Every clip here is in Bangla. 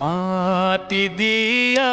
মাটি দিয়া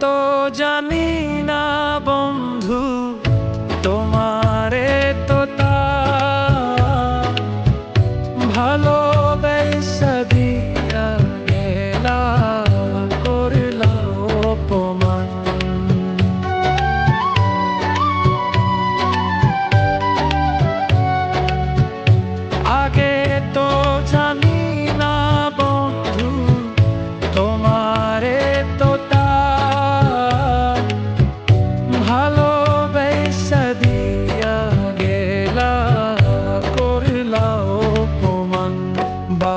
তো জানি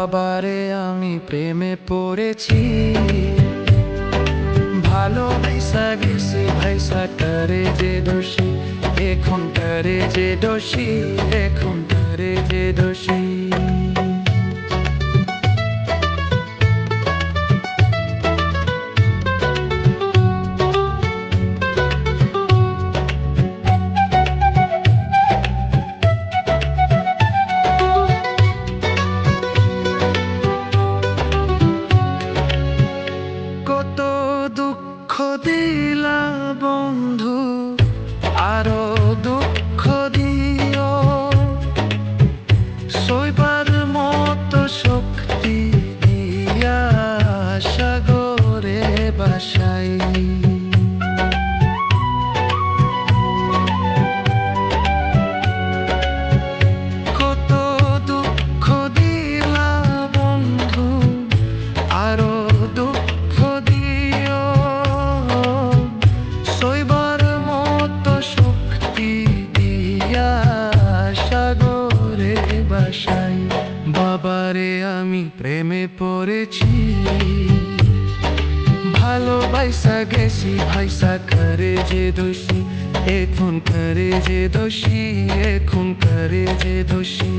বাবারে আমি প্রেমে পড়েছি। ভালো ভাইসা গেছি, ভাইসা করে যে দোষী? এখন করে যে দোষী এখন করে যে দোষী। কত দুঃখ দিলা বন্ধু আরও দুঃখ দিও। সইবার পড়েছি ভালোবাসা গেছি, ভাইসা করে যে দোষী, এখন করে যে দোষী, এখন করে যে দোষী।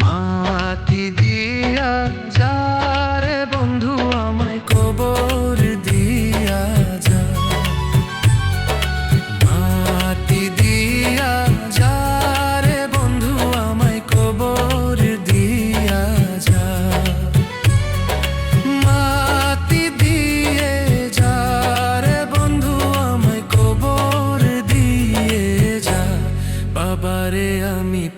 মাতি দিয়া যারে